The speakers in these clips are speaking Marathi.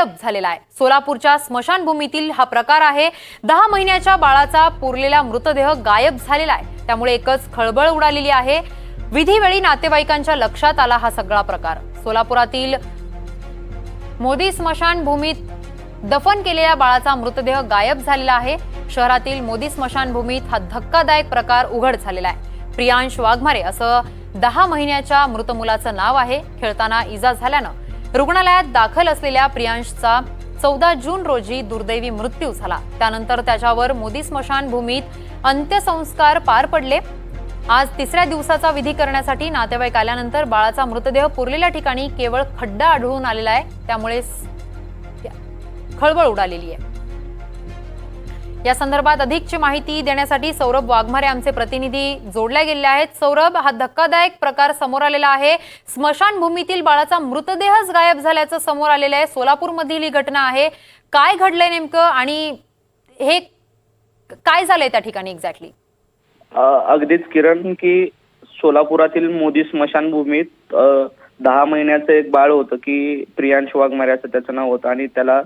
गायब झालेला आहे. सोलापूरच्या स्मशानभूमीतील हा प्रकार आहे. दहा महिन्याच्या बाळाचा पुरलेला मृतदेह गायब झालेला आहे. त्यामुळे एकच खळबळ उडालेली आहे. विधीवेळी नातेवाईकांच्या लक्षात आला हा सगळा प्रकार. सोलापुरातील मोदी स्मशानभूमीत दफन केलेल्या बाळाचा मृतदेह गायब झालेला आहे. शहरातील मोदी स्मशानभूमीत हा धक्कादायक प्रकार उघड झालेला आहे. प्रियांश वाघमारे असं दहा महिन्याच्या मृत मुलाचं नाव आहे. खेळताना इजा झाल्यानं रुग्णालयात दाखल असलेल्या प्रियांशचा चौदा जून रोजी दुर्दैवी मृत्यू झाला. त्यानंतर त्याच्यावर मोदी स्मशानभूमीत अंत्यसंस्कार पार पडले. आज तिसऱ्या दिवसाचा विधी करण्यासाठी नातेवाईक आल्यानंतर बाळाचा मृतदेह पुरलेल्या ठिकाणी केवळ खड्डा आढळून आलेला आहे. त्यामुळे खळबळ उडालेली आहे. या संदर्भात अधिकची माहिती देण्यासाठी सौरभ वाघमारे आमचे प्रतिनिधी जोडल्या गेले आहेत. सौरभ हा धक्कादायक प्रकार समोर आलेला आहे. स्मशानभूमीतील बाळाचा मृतदेहच गायब झाल्याचं समोर आलेलं आहे. सोलापूरमधील ही घटना आहे. काय घडलंय नेमकं आणि हे काय झालंय त्या ठिकाणी एक्झॅक्टली अगदीच किरण की सोलापुरातील मोदी स्मशानभूमीत दहा महिन्याचं एक बाळ होतं की प्रियांश वाघमारे असं त्याचं नाव होतं. आणि त्याला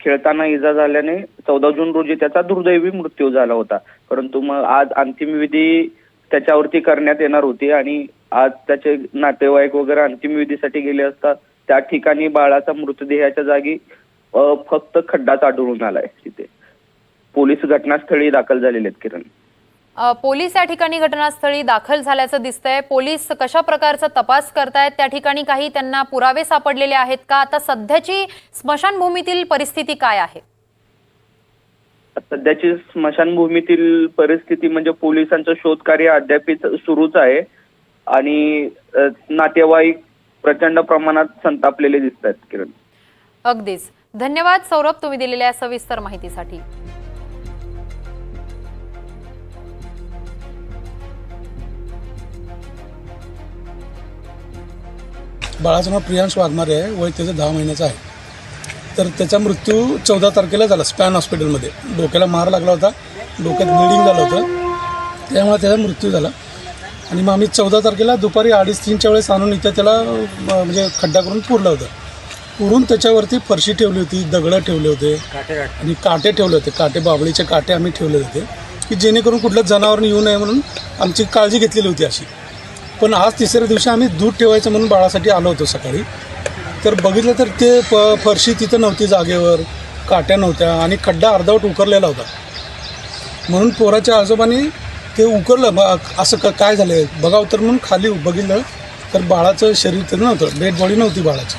खेळताना इजा झाल्याने चौदा जून रोजी त्याचा दुर्दैवी मृत्यू झाला होता. परंतु मग आज अंतिम विधी त्याच्यावरती करण्यात येणार होती आणि आज त्याचे नातेवाईक वगैरे अंतिम विधीसाठी गेले असता त्या ठिकाणी बाळाचा मृतदेहाच्या जागी फक्त खड्डाच आढळून आलाय तिथे. पोलीस घटनास्थळी दाखल झालेले आहेत किरण. पोलीस या ठिकाणी घटनास्थळी दाखल झाल्याचं दिसतंय. पोलीस कशा प्रकारचा तपास करतायत? त्या ठिकाणी काही त्यांना पुरावे सापडलेले आहेत का? आता सध्याची स्मशानभूमीतील परिस्थिती काय आहे? सध्याची स्मशानभूमीतील परिस्थिती म्हणजे पोलिसांचं शोधकार्य अद्याप सुरूच आहे. आणि नातेवाईक प्रचंड प्रमाणात संतापलेले दिसत आहेत किरण. अगदीच. धन्यवाद सौरभ तुम्ही दिलेल्या सविस्तर माहितीसाठी. बाळाचं नाव प्रियांश वाघमारे आहे. वय त्याचं दहा महिन्याचं आहे. तर त्याचा मृत्यू चौदा तारखेला झाला स्पॅन हॉस्पिटलमध्ये. डोक्याला मार लागला होता डोक्यात ब्लिडिंग झालं होतं. त्यामुळे त्याचा मृत्यू झाला. आणि मग आम्ही चौदा तारखेला दुपारी अडीच तीनच्या वेळेस आणून इथं त्याला म्हणजे खड्डा करून पुरलं होतं. पुरून त्याच्यावरती फरशी ठेवली होती दगडं ठेवले होते. आणि काटे ठेवले होते काटे बाबळीचे काटे आम्ही ठेवले होते. की जेणेकरून कुठलं जनावरं येऊ नये म्हणून आमची काळजी घेतलेली होती अशी. पण आज तिसऱ्या दिवशी आम्ही दूध ठेवायचं म्हणून बाळासाठी आलो होतो सकाळी. तर बघितलं तर ते प फरशी तिथं नव्हती जागेवर काट्या नव्हत्या आणि खड्डा अर्धवट उकरलेला होता. म्हणून पोराच्या आजोबांनी ते उकरलं. मग असं क काय झालं बघावं तर म्हणून खाली बघितलं. तर बाळाचं शरीर तर नव्हतं. डेड बॉडी नव्हती बाळाची.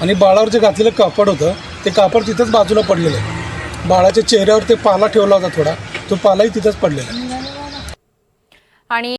आणि बाळावर जे घातलेलं कापड होतं ते कापड तिथंच बाजूला पडलेलं आहे. बाळाच्या चेहऱ्यावर ते पाला ठेवला होता थोडा. तो पालाही तिथंच पडलेला आहे. आणि